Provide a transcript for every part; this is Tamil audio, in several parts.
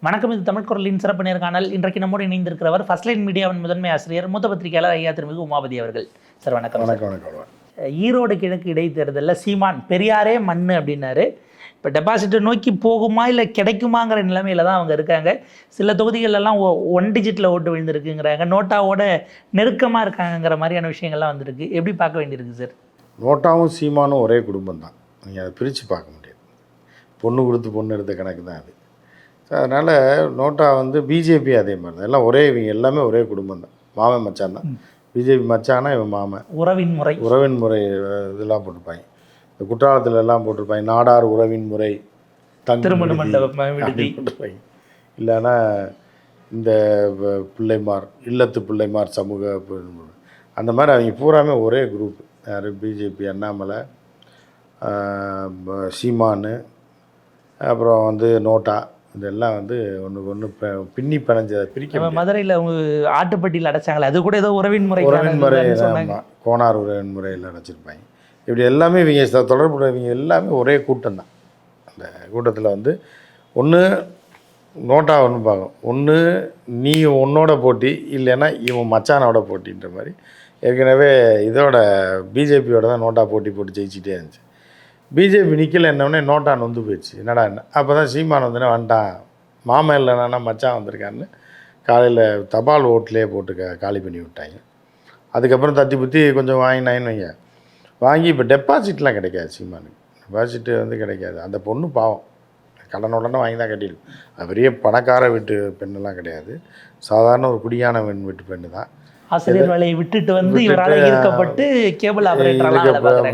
வணக்கம் இது தமிழ் குரலின் சிறப்பு நேர்காணல் இன்றைக்கு நம்மோடு இணைந்திருக்கிறவர் ஃபர்ஸ்ட் லைன் மீடியாவின் முதன்மை ஆசிரியர் மூத்த பத்திரிகையாளர் ஐயா திருமிகு உமாபதி அவர்கள். சார் வணக்கம். வணக்கம். ஈரோடு கிழக்கு இடைத்தேர்தலில் சீமான் பெரியாரே மண்ணு அப்படின்னாரு. இப்போ டெபாசிட்டை நோக்கி போகுமா இல்லை கிடைக்குமாங்கிற நிலைமையில தான் அவங்க இருக்காங்க. சில தொகுதிகள் எல்லாம் ஒ- ஒன் டிஜிட்டில் ஓட்டு விழுந்திருக்குங்கிறாங்க. நோட்டாவோட நெருக்கமாக இருக்காங்கங்கிற மாதிரியான விஷயங்கள்லாம் வந்திருக்கு. எப்படி பார்க்க வேண்டியிருக்கு சார் நோட்டாவும் சீமானும் ஒரே குடும்பம் தான் நீங்கள் அதை பிரித்து பார்க்க முடியாது. பொண்ணு கொடுத்து பொண்ணு எடுத்த கணக்கு தான் அது. அதனால் நோட்டா வந்து பிஜேபி அதே மாதிரி தான் எல்லாம் ஒரே இவங்க எல்லாமே ஒரே குடும்பம் தான். மாமன் மச்சான் தான் பிஜேபி மச்சானா இவன் மாமன். உறவின் முறை. உறவின் முறை இதெல்லாம் போட்டிருப்பாங்க. இந்த குற்றாலத்துல எல்லாம் போட்டிருப்பாங்க. நாடார் உறவின் முறை திருமண மண்டபம் போட்டிருப்பாங்க. இல்லைன்னா இந்த பிள்ளைமார் இல்லத்து பிள்ளைமார் சமூக அந்த மாதிரி அவங்க பூராமே ஒரே குரூப் யார்? பிஜேபி அண்ணாமலை சீமானு அப்புறம் வந்து நோட்டா. இதெல்லாம் வந்து ஒன்றுக்கு ஒன்று பின்னி பிணைஞ்சதை பிரிக்க. மதுரையில் அவங்க ஆட்டுப்பட்டியில் அடைச்சாங்களே அது கூட ஏதோ உறவின் முறை உறவின் முறை கோனார் உறவின் முறையில் அடைச்சிருப்பாங்க. இப்படி எல்லாமே இவங்க தொடர்புடையவங்க எல்லாமே ஒரே கூட்டம் தான். அந்த கூட்டத்தில் வந்து ஒன்று நோட்டா ஒன்று பார்க்கும். ஒன்று நீ உன்னோட போட்டி இல்லைன்னா இவன் மச்சானோட போட்டின்ற மாதிரி. ஏற்கனவே இதோட பிஜேபியோட தான் நோட்டா போட்டி போட்டு ஜெயிச்சிட்டே இருந்துச்சு. பிஜேபி நிற்கல என்னவுடனே நோட்டா நொந்து போயிடுச்சு. என்னடா என்ன அப்போ தான் சீமான் வந்துனே வந்துட்டான். மாமன் இல்லைனா மச்சான் வந்திருக்கான்னு காலையில் தபால் ஓட்டிலே போட்டு க- காலி பண்ணி விட்டாங்க. அதுக்கப்புறம் தத்தி புத்தி கொஞ்சம் வாங்கினாயின்னு வைங்க. வாங்கி இப்போ டெபாசிட்லாம் கிடைக்காது சீமானுக்கு. டெபாசிட்டு வந்து கிடைக்காது. அந்த பொண்ணு பாவம். கடன் உடனே வாங்கி தான் கட்டிடும் அது பெரிய பணக்கார வீட்டு பெண்ணெல்லாம் கிடையாது. சாதாரண ஒரு குடியான பெண் வீட்டு பெண்ணு தான் ஆசிரியர் வேலையை விட்டுட்டு வந்து இவரால் ஈர்க்கப்பட்டு கேபிள் வேலை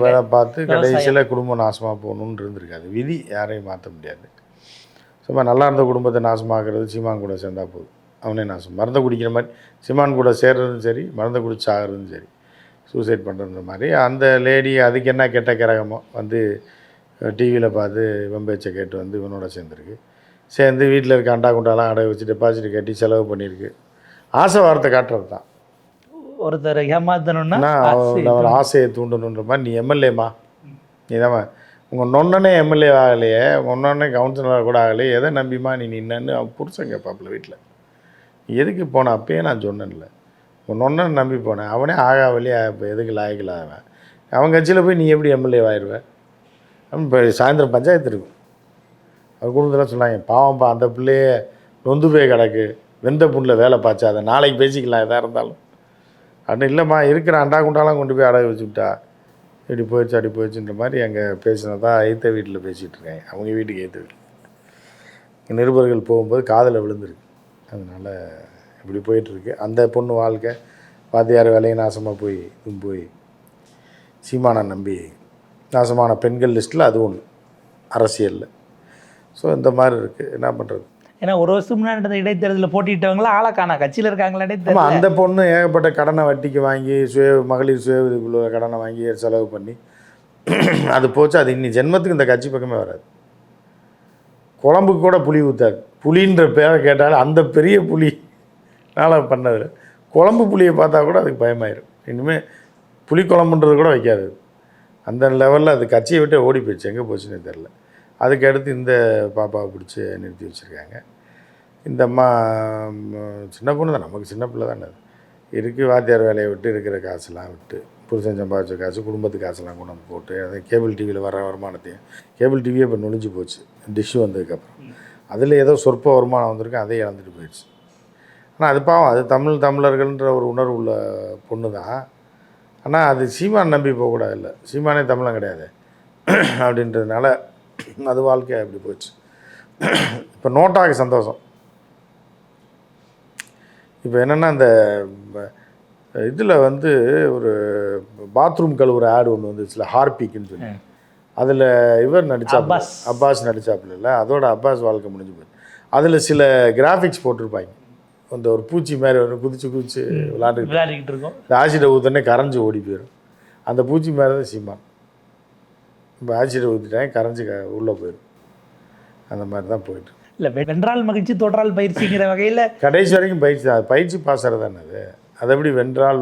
வேலை பார்த்து. கடைசியில் குடும்பம் நாசமாக போகணுன்னு இருந்திருக்காது. விதி யாரையும் மாற்ற முடியாது. சும்மா நல்லா இருந்த குடும்பத்தை நாசமாக்குறது சீமான் கூட சேர்ந்தா போதும். அவனே நாசம். மருந்தை குடிக்கிற மாதிரி சீமான் கூட சேர்றதும் சரி மருந்தை குடிச்சு ஆகிறதும் சரி சூசைட் பண்ணுற மாதிரி. அந்த லேடி அதுக்கு என்ன கெட்ட கிரகமோ வந்து டிவியில் பார்த்து இவன் பேச்சை கேட்டு வந்து இவனோட சேர்ந்துருக்கு. சேர்ந்து வீட்டில் இருக்க அண்டா குண்டாலாம் அடை வச்சு டெபாசிட் கட்டி செலவு பண்ணியிருக்கு. ஆசை வார்த்தை காட்டுறது தான் ஒருத்தர் ஏமாத்தணும்னா அவர் ஆசையை தூண்டணுன்ற மாதிரி நீ எம்எல்ஏமா நீ தான் உங்கள் நொன்னனே எம்எல்ஏ ஆகலையே உங்கள் நொன்னே கவுன்சிலர் கூட ஆகலையே எதை நம்பிமா நீ நின்னு அவன் புருஷன் கேட்பாப்புல வீட்டில் எதுக்கு போன? அப்பயே நான் சொன்னேன்ல. உன் நொன்னனை நம்பி போனேன் அவனே ஆகா வழியா இப்போ எதுக்கு லாயக்கில் ஆவேன் அவன் கட்சியில் போய் நீ எப்படி எம்எல்ஏ ஆயிடுவேன் இப்போ சாயந்தரம் பஞ்சாயத்து இருக்கும். அவர் குடும்பத்தில் சொன்னாங்க பாவம்ப்பா அந்த பிள்ளையே நொந்து போய் கிடக்கு. வெந்த புண்ணில் வேலை பாய்ச்சா அதை நாளைக்கு பேசிக்கலாம் எதாக இருந்தாலும். அப்படின்னு இல்லைம்மா இருக்கிற அண்டா குண்டாலாம் கொண்டு போய் அடகு வச்சுக்கிட்டா. இப்படி போயிடுச்சு அப்படி போயிடுச்சுன்ற மாதிரி அங்கே பேசினதான் எய்த்த வீட்டில் பேசிகிட்டு இருக்காங்க அவங்க வீட்டுக்கு எய்த்த வீட்டில் நிருபர்கள் போகும்போது காதில் விழுந்துருக்கு. அதனால் இப்படி போயிட்டுருக்கு. அந்த பொண்ணு வாழ்க்கை வாத்தியார் வேலையும் நாசமாக போய் இதுவும் போய் சீமானை நம்பி நாசமான பெண்கள் லிஸ்ட்டில் அது ஒன்று அரசியலில். ஸோ இந்த மாதிரி இருக்குது என்ன பண்ணுறது ஏன்னா ஒரு வருஷம் முன்னாடி நடந்த இடைத்தேர்தலில் போட்டிட்டவங்களா ஆளை காணா கட்சியில் இருக்காங்களானே ஆமாம் தெரியல. அந்த பொண்ணு ஏகப்பட்ட கடனை வட்டிக்கு வாங்கி சுய மகளிர் சுய உதவிக்குழு கடனை வாங்கி செலவு பண்ணி அது போச்சு. அது இன்னி ஜென்மத்துக்கு இந்த கட்சி பக்கமே வராது. குழம்புக்கு கூட புளி ஊற்றாது புளின்ற பேரை கேட்டாலும் அந்த பெரிய புளினால பண்ணது குழம்பு புளியை பார்த்தா கூட அதுக்கு பயமாயிரும். இனிமேல் புளி குழம்புன்றது கூட வைக்காது. அந்த லெவலில் அது கட்சியை விட்டு ஓடி போயிடுச்சு. எங்கே போச்சுன்னே தெரில அதுக்கடுத்து இந்த பாப்பாவை பிடிச்சி நிறுத்தி வச்சுருக்காங்க. இந்த அம்மா சின்ன பொண்ணு தான். நமக்கு சின்ன பிள்ளை தானே இருக்குது வாத்தியார் வேலையை விட்டு இருக்கிற காசுலாம் விட்டு புருஷன் சம்பாதிச்ச காசு குடும்பத்து காசுலாம் கொண்டு வந்து போட்டு அதை கேபிள் டிவியில் வர வருமானத்தையும் கேபிள் டிவியே இப்போ நொழிஞ்சு போச்சு. டிஷ்ஷு வந்ததுக்கப்புறம். அதில் ஏதோ சொற்ப வருமானம் வந்திருக்கு அதே இழந்துட்டு போயிடுச்சு. ஆனால் அது பாவம். அது தமிழ் தமிழர்கள்ன்ற ஒரு உணர்வு உள்ள பொண்ணு தான். ஆனால் அது சீமான் நம்பி போகக்கூடாது இல்லை. சீமானே தமிழன் கிடையாது. அப்படின்றதுனால அது வாழ்க்கை அப்படி போச்சு. இப்போ நோட்டாக்கு சந்தோஷம். இப்போ என்னென்னா இந்த இதில் வந்து ஒரு பாத்ரூம் கழுவுற ஆடு ஒன்று வந்துச்சுல ஹார்பிக்குன்னு சொல்லி. அதில் இவர் நடிச்சாப்புல அப்பாஸ். நடிச்சாப்புல இல்லை அதோட அப்பாஸ் வாழ்க்கை முடிஞ்சு போச்சு. அதில் சில கிராஃபிக்ஸ் போட்டிருப்பாங்க. அந்த ஒரு பூச்சி மாதிரி ஒரு குதிச்சு குதிச்சு விளாண்டுக்கிட்டு விளையாடிக்கிட்டு இருக்கோம். இந்த ஆசிடை ஊற்றுனே கரைஞ்சி ஓடி போயிடும் அந்த பூச்சி மாதிரி தான் சீமான் இப்போ ஆசிடை ஊற்றிட்டேன் கரைஞ்சி க உள்ளே போயிடும். அந்த மாதிரி தான் போயிட்டு இல்லை வென்றால் மகிழ்ச்சி தொடரால் பயிற்சிங்கிற வகையில் கடைசி வரைக்கும் பயிற்சி தான். பயிற்சி பாசறது தானே அது. அதை எப்படி வென்றால்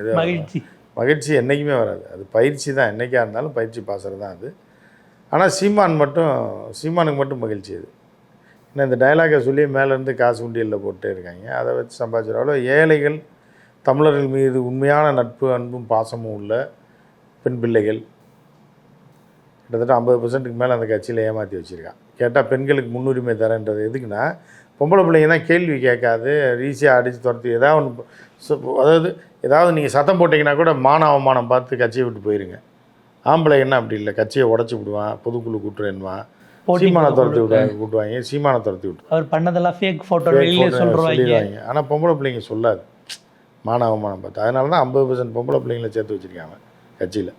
இது மகிழ்ச்சி. மகிழ்ச்சி என்றைக்குமே வராது. அது பயிற்சி தான். என்றைக்கா இருந்தாலும் பயிற்சி பாசறது தான் அது. ஆனால் சீமான் மட்டும் சீமானுக்கு மட்டும் மகிழ்ச்சி அது. இன்னும் இந்த டைலாகை சொல்லி மேலேருந்து காசு உண்டியலில் போட்டே இருக்காங்க. அதை வச்சு சம்பாதிச்சிடாலும் ஏழைகள் தமிழர்கள் மீது உண்மையான நட்பு அன்பும் பாசமும் உள்ள பெண் பிள்ளைகள். கிட்டத்தட்ட ஐம்பது பர்சன்ட்டுக்கு மேலே அந்த கட்சியில் ஏமாற்றி வச்சுருக்கான். கேட்டால் பெண்களுக்கு முன்னுரிமை தரேன்றது எதுக்குன்னா பொம்பளை பிள்ளைங்க தான் கேள்வி கேட்காது ஈஸியாக அடித்து துரத்தி ஏதாவது ஒன்று அதாவது ஏதாவது நீங்கள் சத்தம் போட்டிங்கன்னா கூட மான அவமானம் பார்த்து கட்சியை விட்டு போயிருங்க. ஆம்பளைங்கன்னா அப்படி இல்லை கட்சியை உடச்சி விடுவான் பொதுக்குழு கூட்டுறேன்வான் போட்டி சீமானை துரத்தி விடுவாங்க கூட்டுவாங்க சீமானை துரத்தி விட்டு. அவர் பண்ணதெல்லாம் ஃபேக் ஃபோட்டோ சொல்லிடுவாங்க. ஆனால் பொம்பளை பிள்ளைங்க சொல்லாது. மான அவமானம் பார்த்து. அதனால தான் ஐம்பது பர்சன்ட் பொம்பளை பிள்ளைங்களை சேர்த்து வச்சுருக்காங்க கட்சியில்.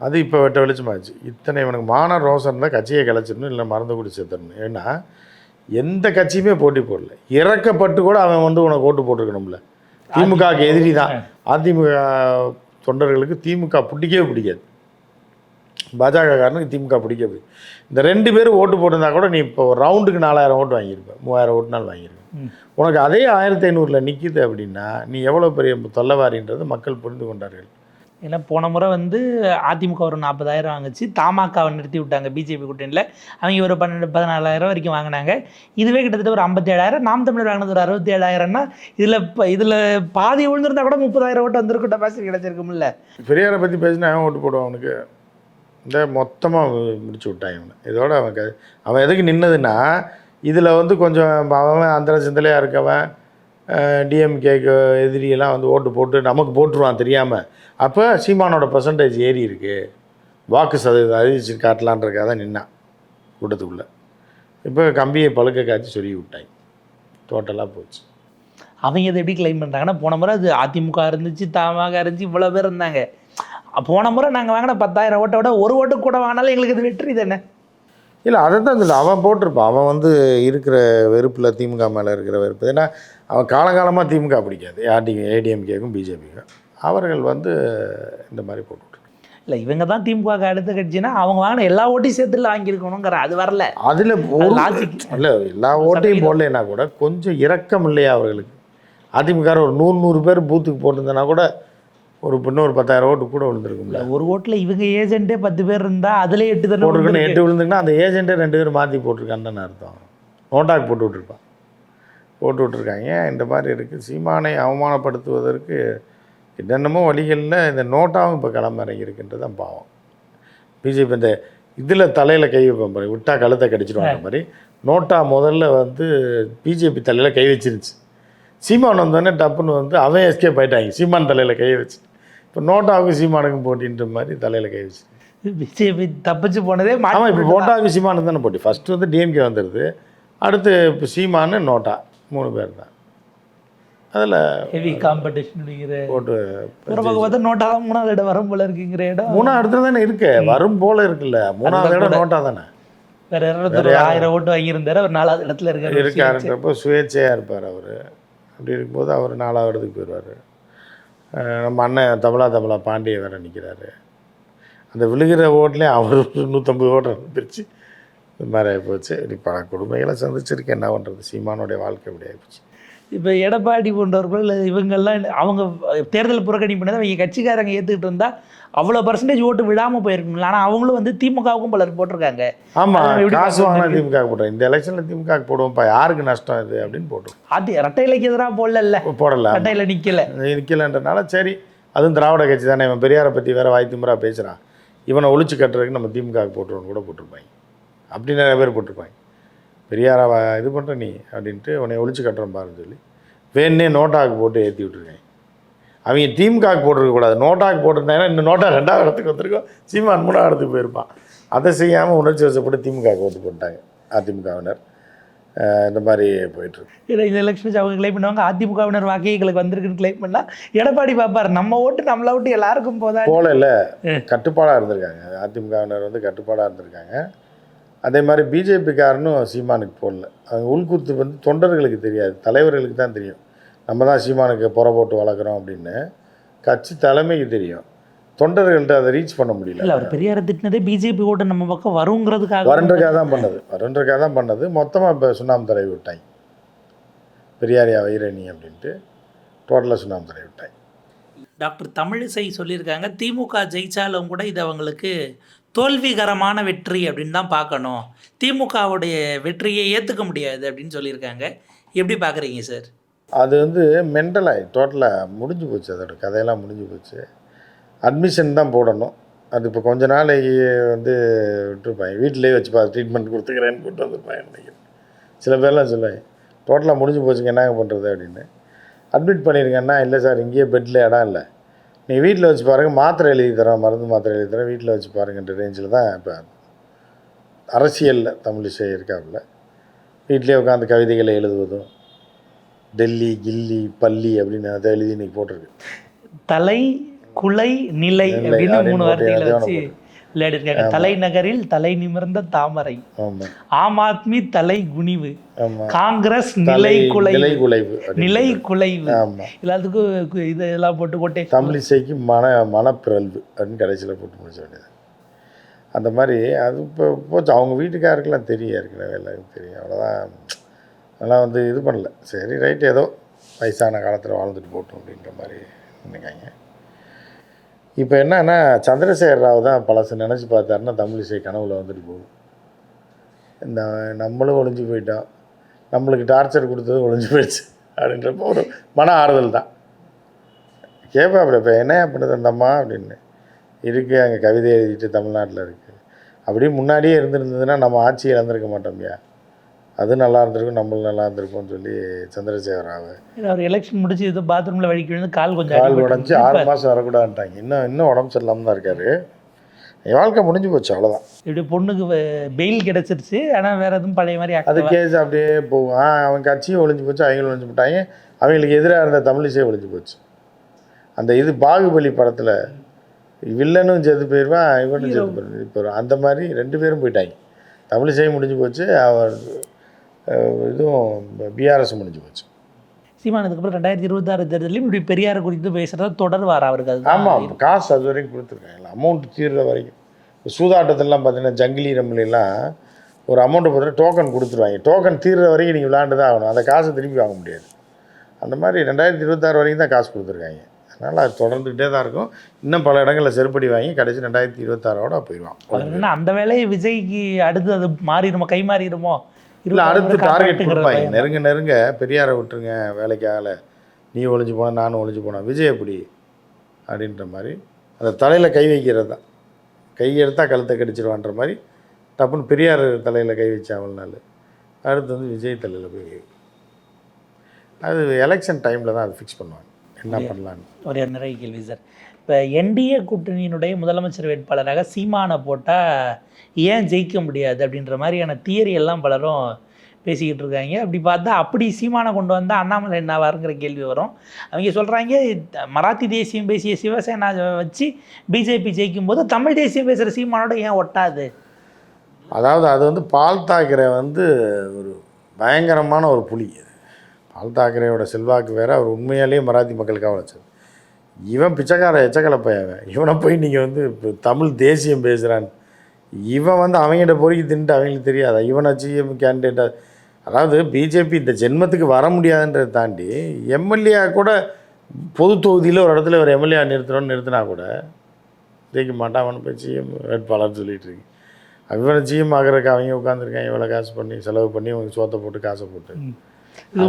அது இப்போ வெட்ட வெளிச்சமாச்சு இத்தனை இவனுக்கு மான ரோசம் இருந்தால் கட்சியை கிளச்சிடணும் இல்லை மறந்து கூட சேர்த்துடணும். ஏன்னா எந்த கட்சியுமே போட்டி போடல. இறக்கப்பட்டு கூட அவன் வந்து உனக்கு ஓட்டு போட்டிருக்கணும்ல. திமுகவுக்கு எதிரி தான் அதிமுக தொண்டர்களுக்கு திமுக பிடிக்கவே பிடிக்காது. பாஜக காரனுக்கு திமுக பிடிக்கவே பிடிக்கும் இந்த ரெண்டு பேரும் ஓட்டு போட்டிருந்தா கூட நீ இப்போ ஒரு ரவுண்டுக்கு நாலாயிரம் ஓட்டு வாங்கியிருப்ப. மூவாயிரம் ஓட்டுனாலும் வாங்கியிருப்ப. ம். உனக்கு அதே ஆயிரத்தி ஐநூறில் நிற்கிது அப்படின்னா நீ எவ்வளோ பெரிய தொல்லவாரின்றது மக்கள் புரிந்து கொண்டார்கள். ஏன்னா போன முறை வந்து அதிமுக ஒரு நாற்பதாயிரம் வாங்குச்சு. தமாகாவை நிறுத்தி விட்டாங்க பிஜேபி கூட்டணியில். அவங்க ஒரு பன்னெண்டு பதினாலாயிரம் வரைக்கும் வாங்கினாங்க. இதுவே கிட்டத்தட்ட ஒரு ஐம்பத்தேழாயிரம். நாம் தமிழர் வாங்கினது ஒரு அறுபத்தி ஏழாயிரம்னா இதில் இப்போ இதில் பாதி விழுந்திருந்தா கூட முப்பதாயிரம் ஓட்டு வந்திருக்கும் டெபாசிட் கிடச்சிருக்கும்ல. பெரியாரை பற்றி பேசினா அவன் ஓட்டு போடுவான் அவனுக்கு. இந்த மொத்தமாக முடிச்சு விட்டான் இவனை. இதோட அவன் அவன் எதுக்கு நின்னதுன்னா இதில் வந்து கொஞ்சம் அவன் அந்த சிந்தலையாக இருக்கவன். டிஎம்கேக்கு எதிரியெல்லாம் வந்து ஓட்டு போட்டு நமக்கு போட்டுருவான் தெரியாமல் அப்போ சீமானோட பர்சன்டேஜ் ஏறி இருக்கு. வாக்கு சதவீதம் அறிவிச்சு காட்டலான்றக்காக தான் நின்னான் கூட்டத்துக்குள்ளே. இப்போ கம்பியை பழுக்க காய்ச்சி சொல்லி விட்டாங்க டோட்டலாக போச்சு. அவங்க இதை எப்படி கிளைம் பண்ணுறாங்கன்னா போன முறை அது அதிமுக இருந்துச்சு தமாக இருந்துச்சு இவ்வளோ பேர் இருந்தாங்க. போன முறை நாங்கள் வாங்கின பத்தாயிரம் ஓட்டை விட ஒரு ஓட்டு கூட வாங்கினாலும் எங்களுக்கு இது வெற்றி தானே? இல்லை அதை தான் சொல்ல அவன் போட்டிருப்பான். அவன் வந்து இருக்கிற வெறுப்பில் திமுக மேலே இருக்கிற வெறுப்பு. ஏன்னா அவன் காலங்காலமாக திமுக பிடிக்காது. ஆர்டி ஏடிஎம்கேக்கும் பிஜேபிக்கும் அவர்கள் வந்து இந்த மாதிரி போட்டு இல்லை இவங்க தான் திமுக அடுத்த கட்சினா அவங்க வாங்கின எல்லா ஓட்டையும் சேர்த்துல வாங்கியிருக்கணுங்கிற அது வரல. அதில். இல்லை எல்லா ஓட்டையும் போடலைன்னா கூட கொஞ்சம் இரக்கம் இல்லையா அவர்களுக்கு? அதிமுக ஒரு நூறு நூறு பேர் பூத்துக்கு போட்டிருந்தனா கூட ஒரு இன்னொரு பத்தாயிரம் ஓட்டு கூட விழுந்திருக்கும்ல. ஒரு ஓட்டுல இவங்க ஏஜென்ட்டே பத்து பேர் இருந்தா அதுல எட்டு தானே போட்டிருக்கணும். எட்டு விழுந்துங்கன்னா அந்த ஏஜென்ட்டே ரெண்டு பேரும் மாற்றி போட்டிருக்கான்னு அர்த்தம். நோட்டாக்கு போட்டு விட்டுருப்பான். போட்டு விட்ருக்காங்க இந்த மாதிரி இருக்குது சீமானை அவமானப்படுத்துவதற்கு என்னென்னமோ வழிகளில் இந்த நோட்டாவும் இப்போ களமிறங்கியிருக்கின்றது தான் பாவம். பிஜேபி இந்த இதில் தலையில் கை வைப்பேன் பாரு விட்டா கழுத்தை கடிச்சிடுவாங்க மாதிரி நோட்டா முதல்ல வந்து பிஜேபி தலையில் கை வச்சிருச்சு. சீமான் வந்தோடனே டப்புன்னு வந்து அவன் எஸ்கேப் ஆயிட்டாங்க. சீமான் தலையில் கை வச்சு. இப்போ நோட்டாவுக்கும் சீமானுக்கும் போட்டின்ற மாதிரி தலையில் கை வச்சு. பிஜேபி தப்பிச்சு போனதே ஆமாம் இப்போ போட்டாவுக்கு சீமானு தானே போட்டி. ஃபஸ்ட்டு வந்து டிஎம்கே வந்துடுது அடுத்து இப்போ சீமானு நோட்டா. மூணு பேர் தான். அதில் ஹெவி காம்படிஷன் போட்டு பார்த்தா நோட்டா தான் மூணாவது இடம் வரும் போல இருக்குங்கிற இடம். மூணாவது இடத்துல தானே இருக்கு. வரும் போல இருக்குல்ல. மூணாவது இடம் நோட்டா தானே? வேற இருநூத்தி ஆயிரம் ஓட்டு வாங்கியிருந்தாரு அவர் நாலாவது இடத்துல இருக்காரு. இருக்காருன்றப்போ சுயேட்சையாக இருப்பார் அவர். அப்படி இருக்கும்போது அவர் நாலாவது இடத்துக்கு போயிடுவார். நம்ம அண்ணன் தமிழா தமிழா பாண்டிய வேற நிற்கிறாரு அந்த விழுகிற ஓட்லேயே அவர் நூற்றம்பது ஓட்டு பிரித்து இது மாதிரி ஆகிப்போச்சு இப்படி பல கொடுமைகளை சந்திச்சிருக்கேன் என்ன பண்ணுறது சீமானுடைய வாழ்க்கை இப்படி ஆகிப்போச்சு இப்போ எடப்பாடி போன்றவர்கள் இல்ல இவங்கெல்லாம் அவங்க தேர்தல் புறக்கணிப்பு பண்ணதை அவங்க கட்சிக்காரங்க ஏற்றுக்கிட்டு இருந்தா அவ்வளோ பர்சன்டேஜ் ஓட்டு விடாமல் போயிருக்குங்களா ஆனால் அவங்களும் வந்து திமுகவுக்கும் பலர் போட்டிருக்காங்க. ஆமாம் அதை காசு வாங்கினா? திமுக போட்டோம் இந்த எலெக்ஷனில் திமுக போடுவோம்ப்பா. யாருக்கு நஷ்டம் இது அப்படின்னு போட்டோம் ஆதி ரெட்டையிலைக்கு எதிராக போடல. போடல ரெட்டையில நிக்கல. நிற்கலன்றனால சரி அதுவும் திராவிட கட்சி தானே. இவன் பெரியாரை பற்றி வேற வாய் திமுறா பேசுகிறான் இவனை ஒழிச்சு கட்டுறதுக்கு நம்ம திமுக போட்டுருவோன்னு கூட போட்டிருப்பாங்க. அப்படி நிறைய பேர் போட்டிருப்பாங்க. பெரியாரா இது பண்ணுற நீ? அப்படின்ட்டு உன்னை ஒழிச்சு கட்டுறோம் பாருன்னு சொல்லி வேணே நோட்டாக்கு போட்டு ஏற்றி விட்ருக்காங்க அவங்க திமுகவுக்கு போட்டிருக்கக்கூடாது நோட்டாக்கு போட்டிருந்தாங்கன்னா இந்த நோட்டா ரெண்டாவது இடத்துக்கு வந்திருக்கோம். சீமான் மூணாவது இடத்துக்கு போயிருப்பான். அதை செய்யாமல் உணர்ச்சி வசப்பட்டு திமுக ஓட்டு போட்டாங்க அதிமுகவினர். இந்த மாதிரி போயிட்டுருக்கு இல்லை இந்த எலெக்ஷன் அவங்க கிளைம் பண்ணுவாங்க. அதிமுகவினர் வாக்கு எங்களுக்கு வந்திருக்குன்னு கிளைம் பண்ணா எடப்பாடி பார்ப்பார் நம்ம ஓட்டு நம்மள ஓட்டு எல்லாருக்கும் போதா போல இல்லை. கட்டுப்பாடாக இருந்திருக்காங்க. அதிமுகவினர் வந்து கட்டுப்பாடாக இருந்திருக்காங்க. அதே மாதிரி பிஜேபிக்காரனும் சீமானுக்கு போடல. அவங்க உள்குத்து வந்து தொண்டர்களுக்கு தெரியாது. தலைவர்களுக்கு தான் தெரியும். நம்ம தான் சீமானுக்கு புற போட்டு வளர்க்குறோம் அப்படின்னு. கட்சி தலைமைக்கு தெரியும். தொண்டர்கள்ட்ட அதை ரீச் பண்ண முடியல. இல்ல அவர் பெரியாரை திட்டினதே பிஜேபி ஓட்டு நம்ம பக்கம் வருங்கிறதுக்காக வரன்றக்காக தான் பண்ணது. வரன்றக்காக தான் பண்ணது. மொத்தமாக இப்போ சுண்ணாம்பு தடவி விட்டாங்க. பெரியாரியா வைரணி அப்படின்ட்டு டோட்டலாக சுண்ணாம்பு தடவி விட்டாங்க. டாக்டர் தமிழிசை சொல்லியிருக்காங்க. திமுக ஜெயிச்சாலும் கூட இது அவங்களுக்கு தோல்விகரமான வெற்றி அப்படின்னு தான் பார்க்கணும். திமுகவுடைய வெற்றியை ஏற்றுக்க முடியாது அப்படின்னு சொல்லியிருக்காங்க. எப்படி பார்க்குறீங்க சார்? அது வந்து மென்டலாகி டோட்டலாக முடிஞ்சு போச்சு அதோட கதையெல்லாம் முடிஞ்சு போச்சு. அட்மிஷன் தான் போடணும். அது இப்போ கொஞ்ச நாளைக்கு வந்து விட்டுருப்பாங்க. வீட்டிலே வச்சு பார்த்து ட்ரீட்மெண்ட் கொடுத்துக்கிறேன்னு கூப்பிட்டு வந்துருப்பாங்க நினைக்கிறேன் சில பேர்லாம் சொல்லுவாங்க டோட்டலாக முடிஞ்சு போச்சுங்க என்னங்க பண்ணுறது அப்படின்னு. அட்மிட் பண்ணியிருக்கேன்னா இல்லை சார் இங்கேயே பெட்டில் இடம் இல்லை. நீ வீட்டில் வச்சு பாருங்கள் மாத்திரை எழுதி தரோம் மருந்து மாத்திரை எழுதி தரோம் வீட்டில் வச்சு பாருங்கன்ற ரேஞ்சில் தான் இப்போ அரசியலில் தமிழிசை இருக்காப்புல. வீட்டிலே உட்காந்து கவிதைகளை எழுதுவதும் டெல்லி கில்லி பள்ளி அப்படின்னு அதை எழுதி இன்னைக்கு போட்டிருக்கு. தலை குலை நிலை அப்படின்னு மூணு வார்த்தைகளை அதே வச்சு விளையாடிருக்காங்க தலைநகரில் தலை நிமிர்ந்த தாமரை. ஆமாம் ஆம் ஆத்மி தலை குனிவு. காங்கிரஸ் நிலை குலை நிலை குலைவு. நிலை குலைவு. எல்லாத்துக்கும் கு- இது எல்லாம் போட்டு கொட்டே தமிழிசைக்கு மன மனப்பிறழ்வு அப்படின்னு கடைசியில் போட்டு முடிச்ச வேண்டியது. அந்த மாதிரி அது இப்போ போச்சு. அவங்க வீட்டுக்காருக்கெல்லாம் தெரியும் ஏற்கனவே எல்லாருக்கும் தெரியும். அவ்வளோதான் அதெல்லாம் வந்து இது பண்ணல. சரி ரைட் ஏதோ வயசான காலத்தில் வாழ்ந்துட்டு போட்டோம் அப்படின்ற மாதிரி நினைக்காங்க. இப்போ என்னன்னா சந்திரசேகர் ராவ் தான் பழசு நினச்சி பார்த்தாருன்னா தமிழிசை கனவுல வந்துட்டு போகும். இந்த நம்மளும் ஒளிஞ்சு போயிட்டோம். நம்மளுக்கு டார்ச்சர் கொடுத்தது ஒளிஞ்சு போயிடுச்சு அப்படின்றப்போ ஒரு மன ஆறுதல் தான். கேட்பேன் அப்படி இப்போ என்ன பண்ணுது அந்தம்மா அப்படின்னு. இருக்குது அங்கே கவிதை எழுதிட்டு தமிழ்நாட்டில் இருக்குது அப்படியே முன்னாடியே இருந்திருந்ததுன்னா நம்ம ஆட்சி இழந்திருக்க மாட்டோம்யா அது நல்லா இருந்திருக்கும் நம்மளும் நல்லா இருந்திருக்கும்னு சொல்லி சந்திரசேகர் ராவ் அவர் எலெக்ஷன் முடிச்சு இது பாத்ரூம்ல வழிக்கு விழுந்து கால் கொஞ்சம் கால் உடஞ்சி ஆறு மாதம் வரக்கூடாதுன்ட்டாங்க. இன்னும் இன்னும் உடம்பு சரியில்லாமல் தான் இருக்காரு. என் வாழ்க்கை முடிஞ்சு போச்சு அவ்வளோதான் இப்படி பொண்ணுக்கு பெயில் கிடைச்சிருச்சு. ஆனா வேற எதுவும் பழைய மாதிரி அது கேஸ் அப்படியே போகும். ஆ, அவன் கட்சியும் ஒழிஞ்சு போச்சு அவங்களும் ஒழிஞ்சு போட்டாங்க. அவங்களுக்கு எதிராக இருந்த தமிழிசை ஒழிஞ்சு போச்சு. அந்த இது பாகுபலி படத்தில் வில்லனும் செத்து போயிடுவான் இவனும் செத்து போயிடுவான் இப்போ அந்த மாதிரி ரெண்டு பேரும் போயிட்டாங்க. தமிழிசையும் முடிஞ்சு போச்சு அவர் இதுவும் பிஆர்எஸ் முடிஞ்சு போச்சு. சீமான் இதுக்கப்புறம் ரெண்டாயிரத்தி இருபத்தாறு தேர்தலையும் இப்படி பெரியார் குறித்து பேசுறத தொடர்வார் அவருக்கு? அதுதான் ஆமாம் காசு அது வரைக்கும் கொடுத்துருக்காங்க. அமௌண்ட் தீர்ற வரைக்கும். இப்போ சூதாட்டத்திலலாம் பார்த்தீங்கன்னா ஜங்கிலி ரம்மிலாம் ஒரு அமௌண்ட்டை பார்த்தீங்கன்னா டோக்கன் கொடுத்துருவாங்க. டோக்கன் தீர்ற வரைக்கும் நீங்கள் விளாண்டு தான் ஆகணும். அந்த காசை திருப்பி வாங்க முடியாது. அந்த மாதிரி ரெண்டாயிரத்தி இருபத்தாறு வரைக்கும் தான் காசு கொடுத்துருக்காங்க. அதனால் அது தொடர்ந்துக்கிட்டே தான் இருக்கும். இன்னும் பல இடங்களில் செருப்படி வாங்கி கடைசி ரெண்டாயிரத்தி இருபத்தாறோட போயிடுவான். அது அந்த வேலையை விஜய்க்கு அடுத்து அது மாறிடுமோ கை மாறிடுமோ? இல்லை அடுத்து டார்கெட் கொடுப்பாங்க. நெருங்க நெருங்க பெரியாரை விட்டுருங்க வேலைக்கு ஆகலை நீ ஒளிஞ்சு போன நானும் ஒளிஞ்சு போனேன் விஜய் எப்படி? அப்படின்ற மாதிரி. அந்த தலையில் கை வைக்கிறது தான். கை எடுத்தால் கழுத்தை கடிச்சிருவான்ற மாதிரி டப்புன்னு பெரியார் தலையில் கை வச்ச நாள். அடுத்து வந்து விஜய் தலையில் போய். அது எலெக்ஷன் டைமில் தான் அது ஃபிக்ஸ் பண்ணுவாங்க. என்ன பண்ணலான்னு ஒரே ஒரு நிறைய கேள்வி சார். இப்போ என்டிஏ கூட்டணியினுடைய முதலமைச்சர் வேட்பாளராக சீமானை போட்டால் ஏன் ஜெயிக்க முடியாது அப்படின்ற மாதிரியான தியரி எல்லாம் பலரும் பேசிக்கிட்டு இருக்காங்க. அப்படி பார்த்தா அப்படி சீமானை கொண்டு வந்தால் அண்ணாமலை என்னவாருங்கிற கேள்வி வரும். அவங்க சொல்கிறாங்க மராத்தி தேசியம் பேசிய சிவசேனா வச்சு பிஜேபி ஜெயிக்கும் போது தமிழ் தேசியம் பேசுகிற சீமானோட ஏன் ஒட்டாது? அதாவது அது வந்து பால் தாக்கரே வந்து ஒரு பயங்கரமான ஒரு புலி அது தாக்கரேயோட செல்வாக்கு வேற அவர் உண்மையாலேயே மராத்தி மக்களுக்காக வச்சது இவன் பிச்சைக்கார எச்சக்கலை இவனை போய் நீங்கள் வந்து இப்போ தமிழ் தேசியம் பேசுகிறான் இவன் வந்து அவங்ககிட்ட பொறுக்கி தின்ட்டு அவங்களுக்கு தெரியாதா? இவனை சிஎம் கேண்டிடேட்டாக அதாவது பிஜேபி இந்த ஜென்மத்துக்கு வர முடியாதுன்றதை தாண்டி எம்எல்ஏ கூட பொது தொகுதியில் ஒரு இடத்துல ஒரு எம்எல்ஏ நிறுத்தணும்னு நிறுத்தினா கூட ஜெயிக்க மாட்டான். அவனை போய் சிஎம் வேட்பாளர்னு சொல்லிட்டு இருக்கு இவனை சிஎம் ஆகிறதுக்கு அவங்க உட்காந்துருக்கான் இவ்வளோ காசு பண்ணி செலவு பண்ணி அவங்க சோத்தை போட்டு காசை போட்டு.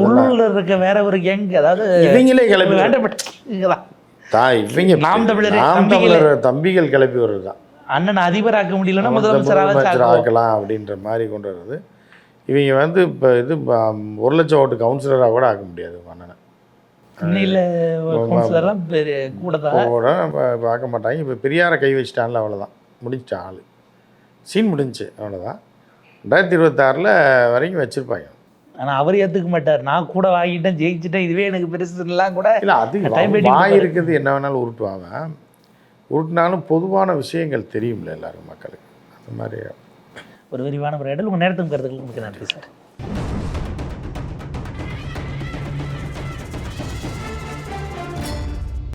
உள்ளூரில் இருக்க வேற ஒரு கேங் அதாவது இவங்களே கிளப்பி வேண்டப்பட்ட தா இவங்க நாம் தமிழரை நாம் தம்பிகளே. தமிழர் தம்பிகள் கிளப்பி வர்றது தான். அண்ணன் அதிபராக்க முடியலன்னா முதலமைச்சர் ஆக்கலாம் அப்படின்ற மாதிரி கொண்டு வர்றது இவங்க வந்து இப்போ இது ஒரு லட்சம் ஓட்டு கவுன்சிலராக கூட ஆக்க முடியாது அண்ணனை. கூட பார்க்க மாட்டாங்க. இப்போ பெரியாரை கை வச்சிட்டான்ல அவ்வளோதான் முடிஞ்சிட்ட ஆள். சீன் முடிஞ்சுச்சு அவ்வளோதான் ரெண்டாயிரத்தி இருபத்தாறில் வரைக்கும் வச்சுருப்பாங்க. ஆனா அவர் ஏத்துக்க மாட்டார். நான் கூட வாங்கிட்டேன் ஜெயிச்சிட்டேன் இதுவே எனக்கு பெருசுலாம் கூட இல்லை அது வாய் இருக்கிறது என்ன வேணாலும் உருட்டுவாங்க உருட்டினாலும் பொதுவான விஷயங்கள் தெரியும்ல எல்லாரும் மக்களுக்கு. அந்த மாதிரி. ஒரு விரிவான ஒரு இடம் உங்கள் நேரத்துக்கு கருத்துக்களுக்கு மிக்க நன்றி சார்.